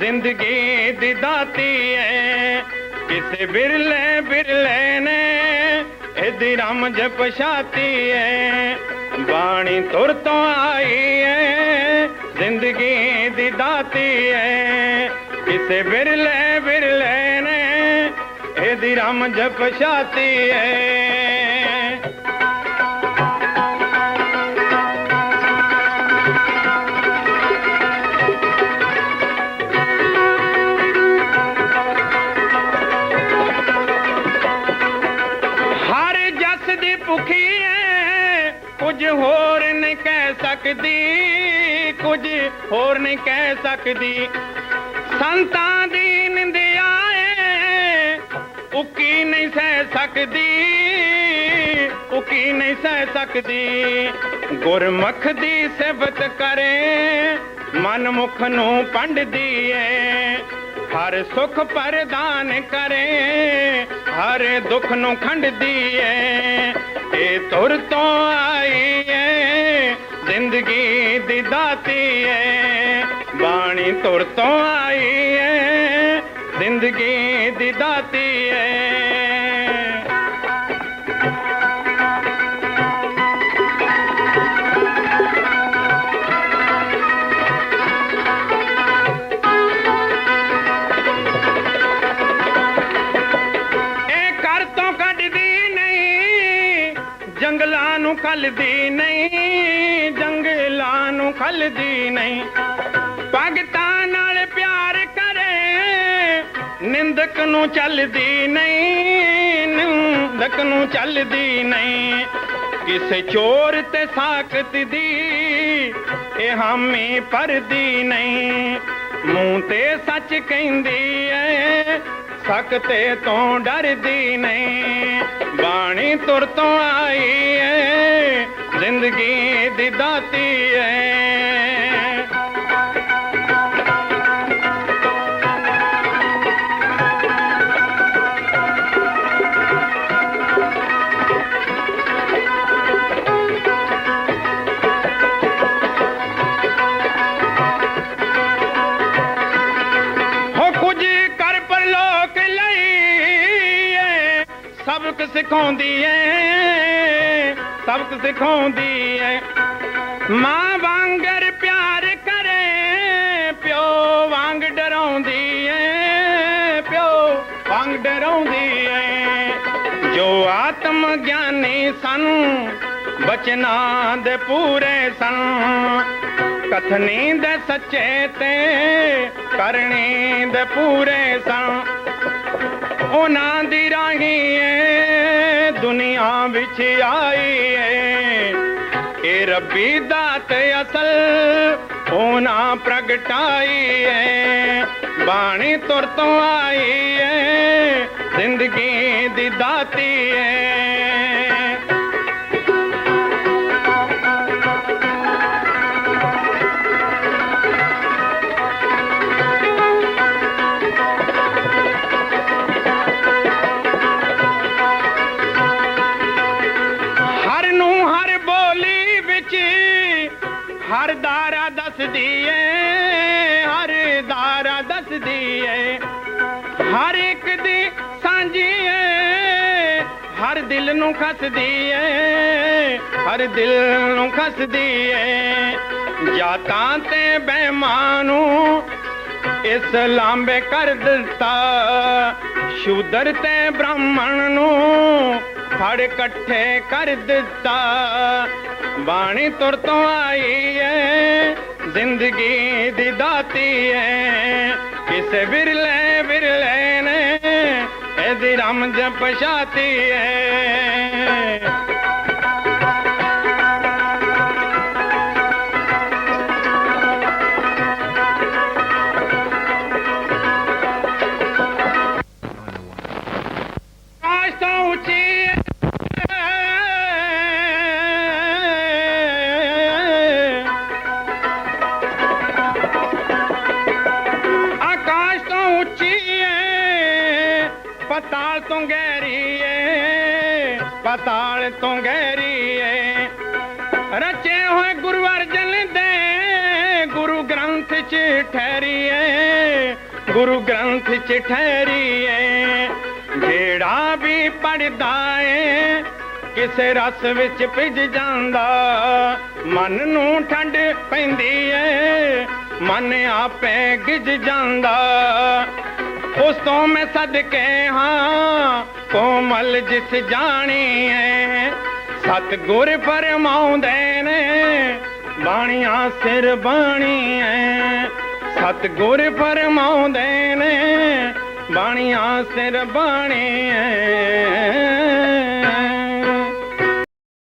ਜ਼ਿੰਦਗੀ ਦੀ ਦਾਤੀ ਐ। ਕਿਸੇ ਬਿਰਲੇ ਬਿਰਲੇ ਨੇ ਇਹਦੀ ਰਮਜ ਪਛਾਤੀ ਐ। ਬਾਣੀ ਤੁਰ ਤੋਂ ਆਈ ਐ, ਜ਼ਿੰਦਗੀ ਦੀ ਦਾਤੀ ਐ। ਕਿਸੇ ਬਿਰਲੇ ਬਿਰਲੇ ਨੇ ਇਹਦੀ ਰਮਜ ਪਛਾਤੀ ਐ। ਭੁਖੀ ਐ, ਕੁਝ ਹੋਰ ਨਹੀਂ ਕਹਿ ਸਕਦੀ, ਕੁਝ ਹੋਰ ਨਹੀਂ ਕਹਿ ਸਕਦੀ। ਸੰਤਾਂ ਦੀ ਨਿੰਦਿਆ ਏ ਉਕੀ ਨਹੀਂ ਸਹਿ ਸਕਦੀ, ਉਕੀ ਨਹੀਂ ਸਹਿ ਸਕਦੀ। ਗੁਰਮੁਖ ਦੀ ਸਿਫਤ ਕਰੇ ਮਨ ਮੁਖ ਨੂੰ ਪੰਡਦੀ ਏ ਹਰ ਸੁਖ ਪ੍ਰਦਾਨ ਕਰੇ, ਹਰ ਦੁੱਖ ਨੂੰ ਖੰਡਦੀ ਏ ਇਹ ਤੁਰ ਤੋਂ ਆਈ ਏ ਜ਼ਿੰਦਗੀ ਦੀ ਦਾਤੀ ਏ ਬਾਣੀ ਤੁਰ ਤੋਂ ਆਈ ਏ ਜ਼ਿੰਦਗੀ ਦੀ ਦਾਤੀ ਏ ਜੰਗਲਾਂ ਨੂੰ ਖਲਦੀ ਨਹੀਂ ਜੰਗਲਾਂ ਨੂੰ ਖਲਦੀ ਨਹੀਂ ਭਗਤਾਂ ਨਾਲ ਪਿਆਰ ਕਰੇ ਨਿੰਦਕ ਨੂੰ ਚੱਲਦੀ ਨਹੀਂ ਨਿੰਦਕ ਨੂੰ ਚੱਲਦੀ ਨਹੀਂ ਕਿਸੇ ਚੋਰ ਤੇ ਸਾਖਤ ਦੀ ਇਹ ਹਾਮੀ ਪਰਦੀ ਨਹੀਂ ਮੂੰਹ ਤੇ ਸੱਚ ਕਹਿੰਦੀ ਐ ਸਕਤੇ ਤੋਂ ਡਰਦੀ ਨਹੀਂ तुरो आई ज़िंदगी दाती ਸਬਕ ਸਿਖਾਉਂਦੀ ਏ, ਸਬਕ ਸਿਖਾਉਂਦੀ ਏ। ਮਾਂ ਵਾਂਗਰ ਪਿਆਰ ਕਰੇ, ਪਿਓ ਵਾਂਗ ਡਰਾਉਂਦੀ ਏ, ਪਿਓ ਵਾਂਗ ਡਰਾਉਂਦੀ ਏ। ਜੋ ਆਤਮ ਗਿਆਨੀ ਸਨ, ਬਚਨਾਂ ਦੇ ਪੂਰੇ ਸਨ। ਕਥਨੀ ਦੇ ਸੱਚੇ ਤੇ ਕਰਨੀ ਦੇ ਪੂਰੇ ਸਨ। ਉਹਨਾਂ ਦੀ ਰਾਹੀ ਏ ਦੁਨੀਆ ਵਿੱਚ ਆਈ ਏ। ਇਹ ਰੱਬੀ ਦਾਤ ਅਸਲ ਉਹਨਾਂ ਪ੍ਰਗਟਾਈ ਏ। ਬਾਣੀ ਤੁਰ ਤੋਂ ਆਈ ਏ, ਜ਼ਿੰਦਗੀ ਦੀ ਦਾਤੀ ਏ। ਹਰ ਦਾਰਾ ਦੱਸਦੀ ਏ, ਹਰ ਦਾਰਾ ਦੱਸਦੀ ਏ। ਹਰ ਇੱਕ ਦੀ ਸਾਂਝੀ ਏ, ਹਰ ਦਿਲ ਨੂੰ ਖਸਦੀ ਏ, ਹਰ ਦਿਲ ਨੂੰ ਖਸਦੀ ਏ। ਜਾਤਾਂ ਤੇ ਬਹਿਮਾਂ ਨੂੰ ਇਸ ਲਾਂਬੇ ਕਰ ਦਿੱਤਾ, ਸ਼ੂਦਰ ਤੇ ਬ੍ਰਾਹਮਣ ਨੂੰ ਫੜ ਇਕੱਠੇ ਕਰ ਦਿੱਤਾ। ਬਾਣੀ ਤੁਰ ਤੋਂ ਆਈ ਏ ਜ਼ਿੰਦਗੀ ਦੀ ਦਾਤੀ ਏ ਕਿਸੇ ਵਿਰਲੇ ਵਿਰਲੇ ਨੇ ਇਹਦੀ ਰਮਜ ਪਛਾਤੀ ਏ ਆਕਾਸ਼ ਤੋਂ ਉੱਚੀ ਆਕਾਸ਼ ਤੋਂ ਉੱਚੀ ਏ, ਪਤਾਲ ਤੋਂ ਗਹਿਰੀ ਏ, ਪਤਾਲ ਤੋਂ ਗਹਿਰੀ ਏ। ਰਚੇ ਹੋਏ ਗੁਰੂ ਅਰਜਨ ਦੇ, ਗੁਰੂ ਗ੍ਰੰਥ ਚ ਠਹਿਰੀਏ ਗੁਰੂ ਗ੍ਰੰਥ ਚ ਠਹਿਰੀਏ ਜਿਹੜਾ ਵੀ ਪੜਦਾ ਏ, ਕਿਸੇ ਰਸ ਵਿੱਚ ਭਿੱਜ ਜਾਂਦਾ, ਮਨ ਨੂੰ ਠੰਡ ਪੈਂਦੀ ਏ। ਮਨ ਆਪੇ ਗਿਜ ਜਾਂਦਾ। ਉਸ ਤੋਂ ਮੈਂ ਸਦਕੇ ਹਾਂ, ਕੋਮਲ ਜਿਸ ਜਾਣੀ ਏ ਸਤ ਗੁਰ ਫਰਮਾਉਂਦੇ ਨੇ, ਬਾਣੀਆਂ ਸਿਰ ਬਾਣੀ ਏ ਸਤ ਗੁਰ ਫਰਮਾਉਂਦੇ ਨੇ, ਬਾਣੀਆਂ ਸਿਰ ਬਾਣੀ ਏ